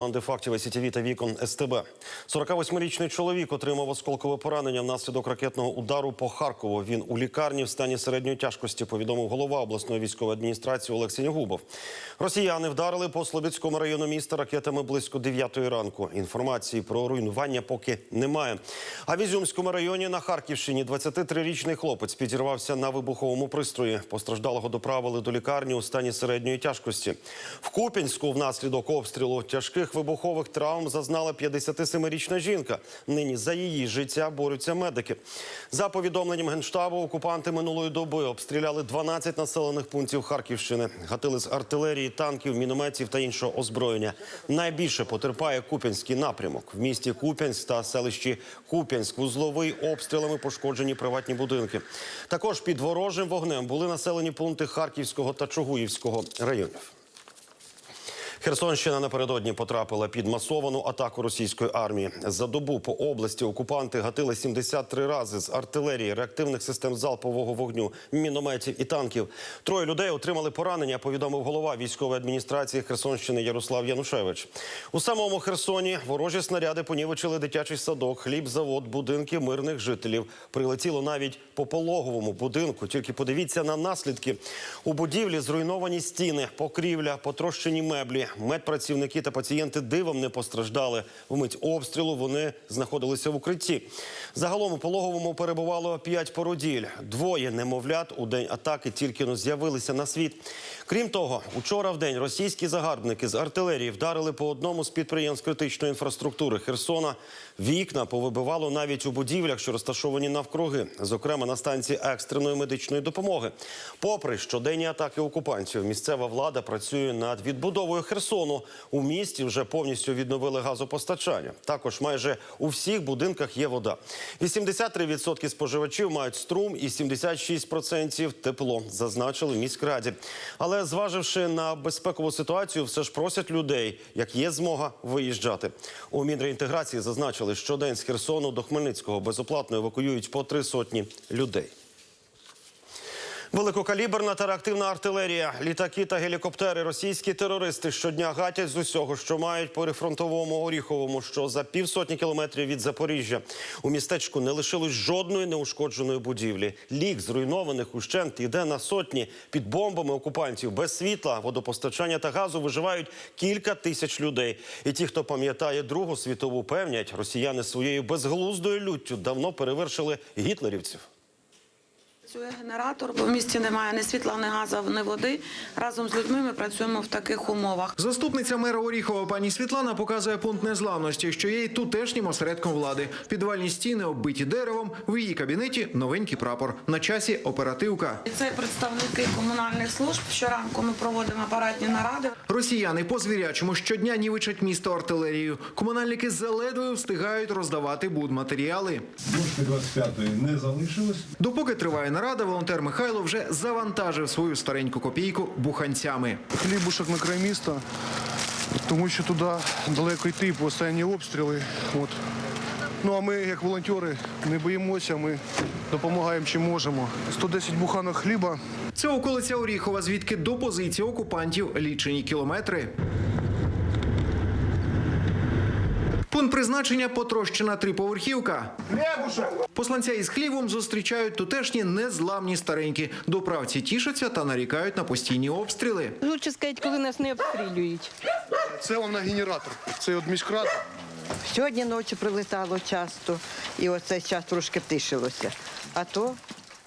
Команди фактів та вікон СТБ. 48-річний чоловік отримав осколкове поранення внаслідок ракетного удару по Харкову. Він у лікарні в стані середньої тяжкості, повідомив голова обласної військової адміністрації Олексій Нягубов. Росіяни вдарили по Слобідському району міста ракетами близько 9 ранку. Інформації про руйнування поки немає. А в Ізюмському районі на Харківщині 23-річний хлопець підірвався на вибуховому пристрої. Постраждалого доправили до лікарні у стані середньої тяжкості. В Куп'янську внаслідок обстрілу тяжких вибухових травм зазнала 57-річна жінка. Нині за її життя борються медики. За повідомленням генштабу, окупанти минулої доби обстріляли 12 населених пунктів Харківщини. Гатили з артилерії, танків, мінометів та іншого озброєння. Найбільше потерпає Куп'янський напрямок. В місті Куп'янськ та селищі Куп'янськ вузловий обстрілами пошкоджені приватні будинки. Також під ворожим вогнем були населені пункти Харківського та Чугуївського районів. Херсонщина напередодні потрапила під масовану атаку російської армії. За добу по області окупанти гатили 73 рази з артилерії, реактивних систем залпового вогню, мінометів і танків. Троє людей отримали поранення. Повідомив голова військової адміністрації Херсонщини Ярослав Янушевич. У самому Херсоні ворожі снаряди понівечили дитячий садок, хлібзавод, будинки мирних жителів. Прилетіло навіть по пологовому будинку. Тільки подивіться на наслідки. У будівлі зруйновані стіни, покрівля, потрощені меблі. Медпрацівники та пацієнти дивом не постраждали. Вмить обстрілу вони знаходилися в укритті. Загалом у пологовому перебувало п'ять породіль. Двоє немовлят у день атаки тільки но з'явилися на світ. Крім того, учора в день російські загарбники з артилерії вдарили по одному з підприємств критичної інфраструктури Херсона. Вікна повибивало навіть у будівлях, що розташовані навкруги, зокрема на станції екстреної медичної допомоги. Попри щоденні атаки окупантів, місцева влада працює над відбудовою Херсону. У місті вже повністю відновили газопостачання. Також майже у всіх будинках є вода. 83% споживачів мають струм і 76% тепло, зазначили в міськраді. Але зваживши на безпекову ситуацію, все ж просять людей, як є змога, виїжджати. У Мінреінтеграції зазначили, що день з Херсону до Хмельницького безоплатно евакуюють по три сотні людей. Великокаліберна та реактивна артилерія, літаки та гелікоптери. Російські терористи щодня гатять з усього, що мають по прифронтовому Оріховому, що за півсотні кілометрів від Запоріжжя. У містечку не лишилось жодної неушкодженої будівлі. Лік зруйнованих ущент йде на сотні під бомбами окупантів. Без світла, водопостачання та газу виживають кілька тисяч людей. І ті, хто пам'ятає Другу світову, певнять, росіяни своєю безглуздою люттю давно перевершили гітлерівців. Працює генератор, бо в місті немає ні світла, ні газу, ні води. Разом з людьми ми працюємо в таких умовах. Заступниця мера Оріхова пані Світлана показує пункт незламності, що є й тутешнім осередком влади. Підвальні стіни оббиті деревом. В її кабінеті новенький прапор. На часі оперативка. Це представники комунальних служб. Щоранку ми проводимо апаратні наради. Росіяни по звірячому щодня нівичать місто артилерією. Комунальники заледве встигають роздавати будматеріали. Дошки 25-ї не залишилось. Допоки триває нарада, волонтер Михайло вже завантажив свою стареньку копійку буханцями. хлібушок на край міста, тому що туди далеко йти, постійні обстріли. От. Ну а ми, як волонтери, не боїмося, ми допомагаємо чим можемо. 110 буханок хліба. Це околиця Оріхова, звідки до позиції окупантів лічені кілометри. Пункт призначення потрощена триповерхівка. Посланця із хлівом зустрічають тутешні незламні старенькі. Доправці тішаться та нарікають на постійні обстріли. Лучше сказати, коли нас не обстрілюють. Це вам на генератор. Це от міськрад. Сьогодні ночі прилетало часто, і оце час трошки тишилося. А то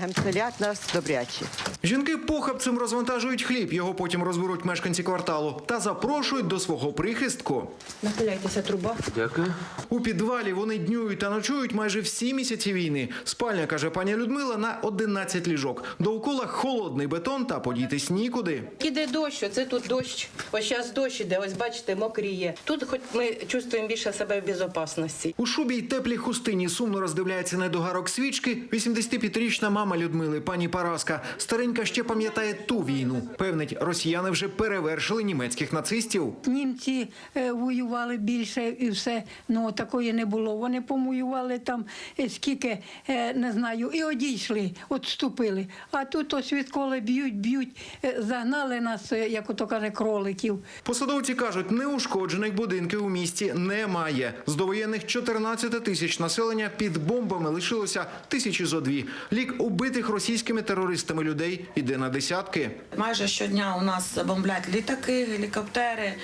гемселят нас добрячі. Жінки похабцем розвантажують хліб. Його потім розберуть мешканці кварталу та запрошують до свого прихистку. Нахиляйтеся труба. У підвалі вони днюють та ночують майже всі місяці війни. Спальня, каже пані Людмила, на 11 ліжок. Довкола холодний бетон та подітись нікуди. Іде дощ, оце тут дощ. Ось зараз дощ іде, ось бачите, мокріє. Тут хоч ми чувствуємо більше себе в безпечності. У шубі й теплій хустині сумно роздивляється недогарок свічки 85-річна мама мама Людмили, пані Параска. Старенька ще пам'ятає ту війну. Певнить, росіяни вже перевершили німецьких нацистів. Німці е, воювали більше і все. Ну такої не було. Вони помоювали там е, скільки е, не знаю, і одійшли, відступили. А тут ось відколи б'ють, б'ють, загнали нас, як ото каже, кроликів. Посадовці кажуть, неушкоджених будинків у місті немає. З довоєнних 14 тисяч населення під бомбами лишилося тисячі зо дві. Лік убитих російськими терористами людей іде на десятки. Майже щодня у нас бомблять літаки, гелікоптери,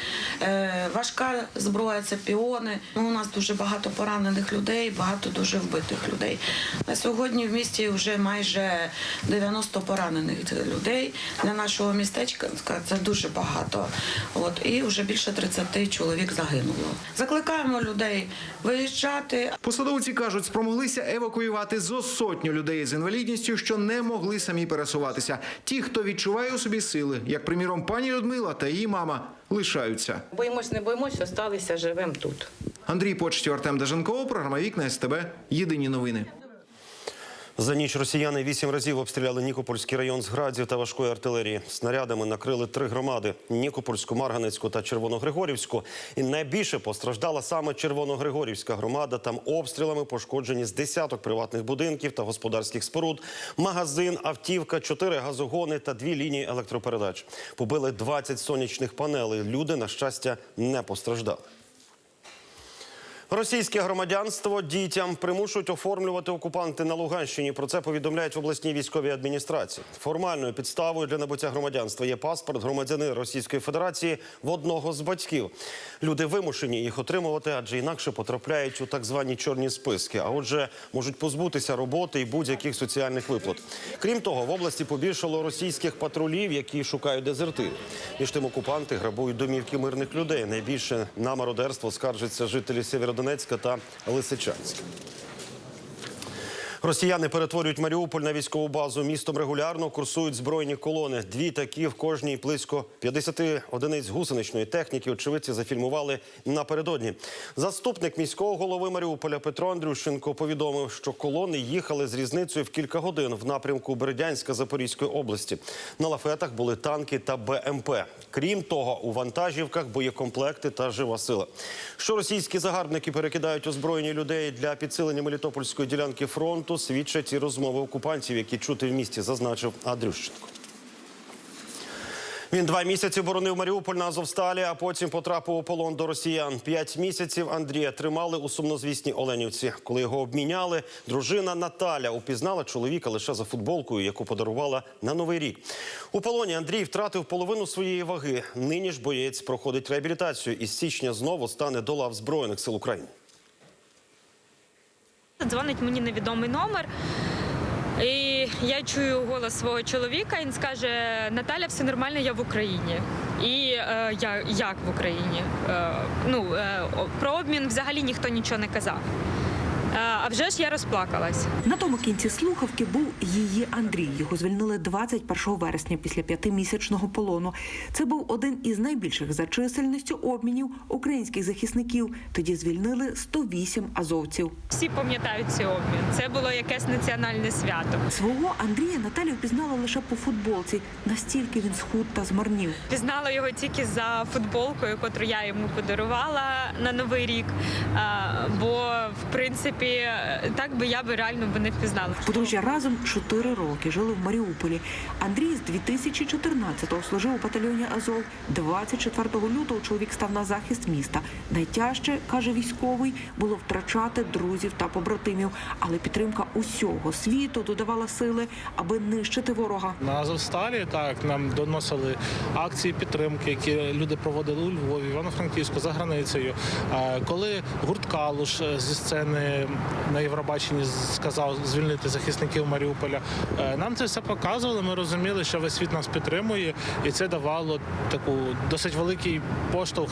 е, важка зброя, це піони. Ну, у нас дуже багато поранених людей, багато дуже вбитих людей. На сьогодні в місті вже майже 90 поранених людей. Для нашого містечка це дуже багато. От і вже більше 30 чоловік загинуло. Закликаємо людей виїжджати, Посадовці кажуть, спромоглися евакуювати зо сотню людей з інвалідністю, що не могли самі пересуватися. Ті, хто відчуває у собі сили, як приміром пані Людмила та її мама, лишаються. Боїмось, не боїмось, осталися, живим тут. Андрій Почтів, Артем Деженков, програма Вікна СТБ. Єдині новини. За ніч росіяни вісім разів обстріляли Нікопольський район з градів та важкої артилерії. Снарядами накрили три громади: Нікопольську, Марганецьку та Червоногригорівську. І найбільше постраждала саме Червоногригорівська громада. Там обстрілами пошкоджені з десяток приватних будинків та господарських споруд, магазин, автівка, чотири газогони та дві лінії електропередач. Побили 20 сонячних панелей. Люди, на щастя, не постраждали. Російське громадянство дітям примушують оформлювати окупанти на Луганщині. Про це повідомляють в обласній військовій адміністрації. Формальною підставою для набуття громадянства є паспорт громадянина Російської Федерації в одного з батьків. Люди вимушені їх отримувати, адже інакше потрапляють у так звані чорні списки. А отже, можуть позбутися роботи і будь-яких соціальних виплат. Крім того, в області побільшало російських патрулів, які шукають дезертирів. Між тим окупанти грабують домівки мирних людей. Найбільше на мародерство скаржаться жителі Сєвєродонецька та Лисичанська. Росіяни перетворюють Маріуполь на військову базу. Містом регулярно курсують збройні колони. Дві такі в кожній близько 50 одиниць гусеничної техніки. Очевидці зафільмували напередодні. Заступник міського голови Маріуполя Петро Андрющенко повідомив, що колони їхали з різницею в кілька годин в напрямку Бердянська Запорізької області. На лафетах були танки та БМП. Крім того, у вантажівках боєкомплекти та жива сила. Що російські загарбники перекидають озброєні людей для підсилення Мелітопольської ділянки фронту, свідчать і розмови окупантів, які чути в місті, зазначив Андрющенко. Він два місяці боронив Маріуполь на Азовсталі, а потім потрапив у полон до росіян. П'ять місяців Андрія тримали у сумнозвісній Оленівці. Коли його обміняли, дружина Наталя упізнала чоловіка лише за футболкою, яку подарувала на новий рік. У полоні Андрій втратив половину своєї ваги. Нині ж боєць проходить реабілітацію і з січня знову стане до лав збройних сил України. Дзвонить мені невідомий номер. І я чую голос свого чоловіка. Він скаже: Наталя, все нормально, я в Україні. І е, я як в Україні? Е, ну е, про обмін взагалі ніхто нічого не казав. А вже ж я розплакалась. На тому кінці слухавки був її Андрій. Його звільнили 21 вересня після п'ятимісячного полону. Це був один із найбільших за чисельністю обмінів українських захисників. Тоді звільнили 108 азовців. Всі пам'ятають цей обмін. Це було якесь національне свято. Свого Андрія Наталя впізнала лише по футболці. Настільки він схуд та змарнів. Пізнала його тільки за футболкою, яку я йому подарувала на новий рік. Бо в принципі так би я би реально би не впізнала. Подружжя разом 4 роки жили в Маріуполі. Андрій з 2014-го служив у батальйоні Азов. 24 лютого чоловік став на захист міста. Найтяжче, каже військовий, було втрачати друзів та побратимів, але підтримка усього світу додавала сили, аби нищити ворога. На Азовсталі так нам доносили акції підтримки, які люди проводили у Львові, Івано-Франківську, за границею. Коли гурт Калуш зі сцени на Євробаченні сказав звільнити захисників Маріуполя, е, нам це все показували. Ми розуміли, що весь світ нас підтримує, і це давало таку досить великий поштовх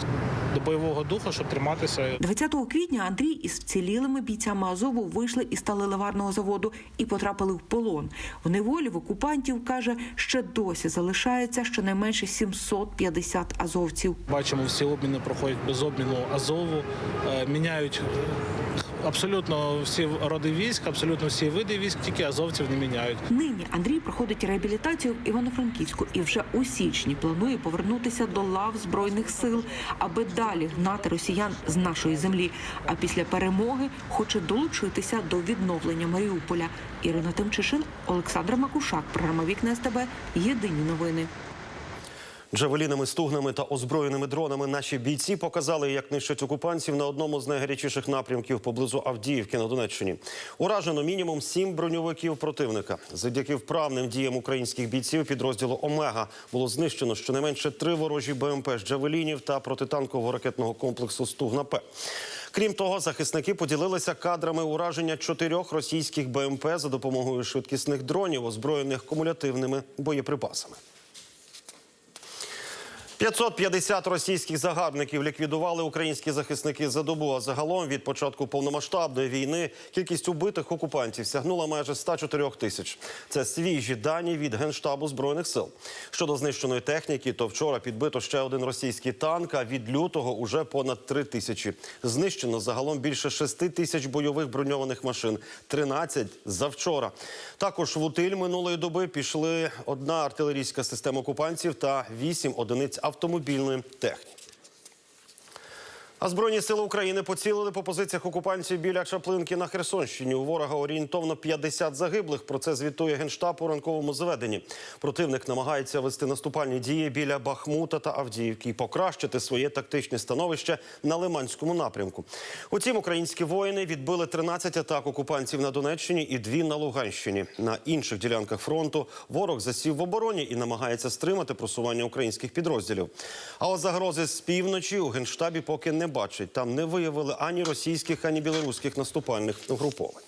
до бойового духу, щоб триматися. 20 квітня Андрій із вцілілими бійцями Азову вийшли із сталеливарного заводу і потрапили в полон. В неволі в окупантів каже, ще досі залишається щонайменше 750 азовців. Бачимо, всі обміни проходять без обміну Азову, е, міняють абсолютно всі роди військ, абсолютно всі види військ, тільки азовців не міняють. Нині Андрій проходить реабілітацію в Івано-Франківську і вже у січні планує повернутися до лав збройних сил, аби далі гнати росіян з нашої землі. А після перемоги хоче долучитися до відновлення Маріуполя. Ірина Тимчишин, Олександр Макушак. Програма Вікна СТБ. Єдині новини. Джавелінами, стугнами та озброєними дронами наші бійці показали, як нищать окупантів на одному з найгарячіших напрямків поблизу Авдіївки на Донеччині. Уражено мінімум сім броньовиків противника. Завдяки вправним діям українських бійців підрозділу Омега було знищено щонайменше три ворожі БМП з Джавелінів та протитанкового ракетного комплексу Стугна П. Крім того, захисники поділилися кадрами ураження чотирьох російських БМП за допомогою швидкісних дронів, озброєних кумулятивними боєприпасами. 550 російських загарбників ліквідували українські захисники за добу. А загалом від початку повномасштабної війни кількість убитих окупантів сягнула майже 104 тисяч. Це свіжі дані від генштабу збройних сил. Щодо знищеної техніки, то вчора підбито ще один російський танк. А від лютого уже понад 3 тисячі. Знищено загалом більше 6 тисяч бойових броньованих машин, 13 завчора. Також в утиль минулої доби пішли одна артилерійська система окупантів та 8 одиниць автомобільної техніки. А Збройні сили України поцілили по позиціях окупантів біля Чаплинки на Херсонщині. У ворога орієнтовно 50 загиблих. Про це звітує генштаб у ранковому зведенні. Противник намагається вести наступальні дії біля Бахмута та Авдіївки і покращити своє тактичне становище на Лиманському напрямку. Утім, українські воїни відбили 13 атак окупантів на Донеччині і дві на Луганщині. На інших ділянках фронту ворог засів в обороні і намагається стримати просування українських підрозділів. А от загрози з півночі у генштабі поки не бачать. Там не виявили ані російських, ані білоруських наступальних угруповань.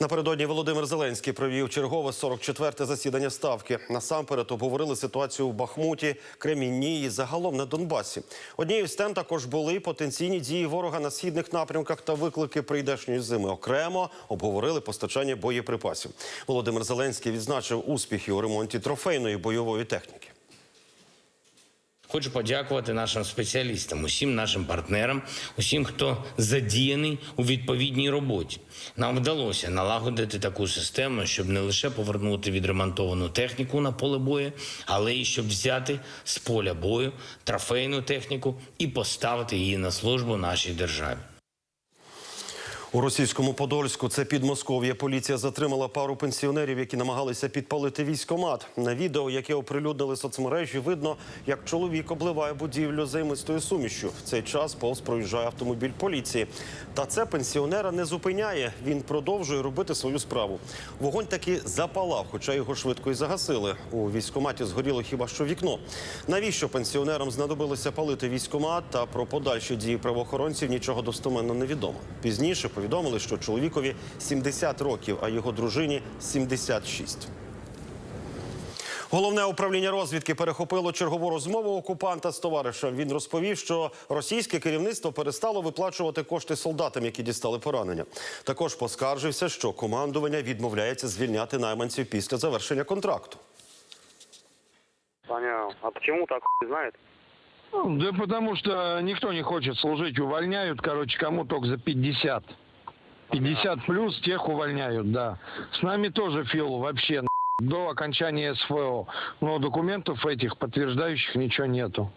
Напередодні Володимир Зеленський провів чергове 44-те засідання ставки. Насамперед обговорили ситуацію в Бахмуті, Кремінні і загалом на Донбасі. Однією з тем також були потенційні дії ворога на східних напрямках та виклики прийдешньої зими. Окремо обговорили постачання боєприпасів. Володимир Зеленський відзначив успіхи у ремонті трофейної бойової техніки. Хочу подякувати нашим спеціалістам, усім нашим партнерам, усім, хто задіяний у відповідній роботі. Нам вдалося налагодити таку систему, щоб не лише повернути відремонтовану техніку на поле бою, але й щоб взяти з поля бою трофейну техніку і поставити її на службу нашій державі. У російському Подольську, це Підмосков'я, поліція затримала пару пенсіонерів, які намагалися підпалити військомат. На відео, яке оприлюднили соцмережі, видно, як чоловік обливає будівлю займистою сумішю. В цей час повз проїжджає автомобіль поліції. Та це пенсіонера не зупиняє. Він продовжує робити свою справу. Вогонь таки запалав, хоча його швидко і загасили. У військоматі згоріло хіба що вікно. Навіщо пенсіонерам знадобилося палити військомат та про подальші дії правоохоронців нічого достоменно не відомо. Пізніше повідомили, що чоловікові 70 років, а його дружині 76. Головне управління розвідки перехопило чергову розмову окупанта з товаришем. Він розповів, що російське керівництво перестало виплачувати кошти солдатам, які дістали поранення. Також поскаржився, що командування відмовляється звільняти найманців після завершення контракту. Понятно. А почему так знает? Да потому что никто не хочет служить, увольняют, короче, кому только за 50. 50 плюс тех увольняют, да. С нами тоже Фил вообще до окончания СФО. Но документов этих подтверждающих ничего нету.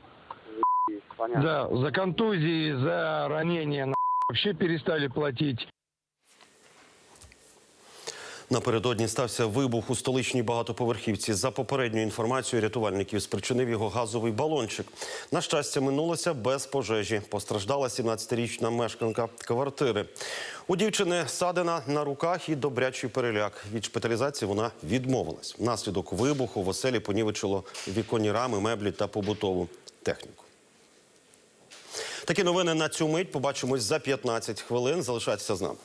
Понятно. Да, за контузии, за ранения вообще перестали платить. Напередодні стався вибух у столичній багатоповерхівці. За попередньою інформацією рятувальників спричинив його газовий балончик. На щастя, минулося без пожежі. Постраждала 17-річна мешканка квартири. У дівчини садина на руках і добрячий переляк. Від шпиталізації вона відмовилась. Внаслідок вибуху в оселі понівечило віконні рами, меблі та побутову техніку. Такі новини на цю мить побачимось за 15 хвилин. Залишайтеся з нами.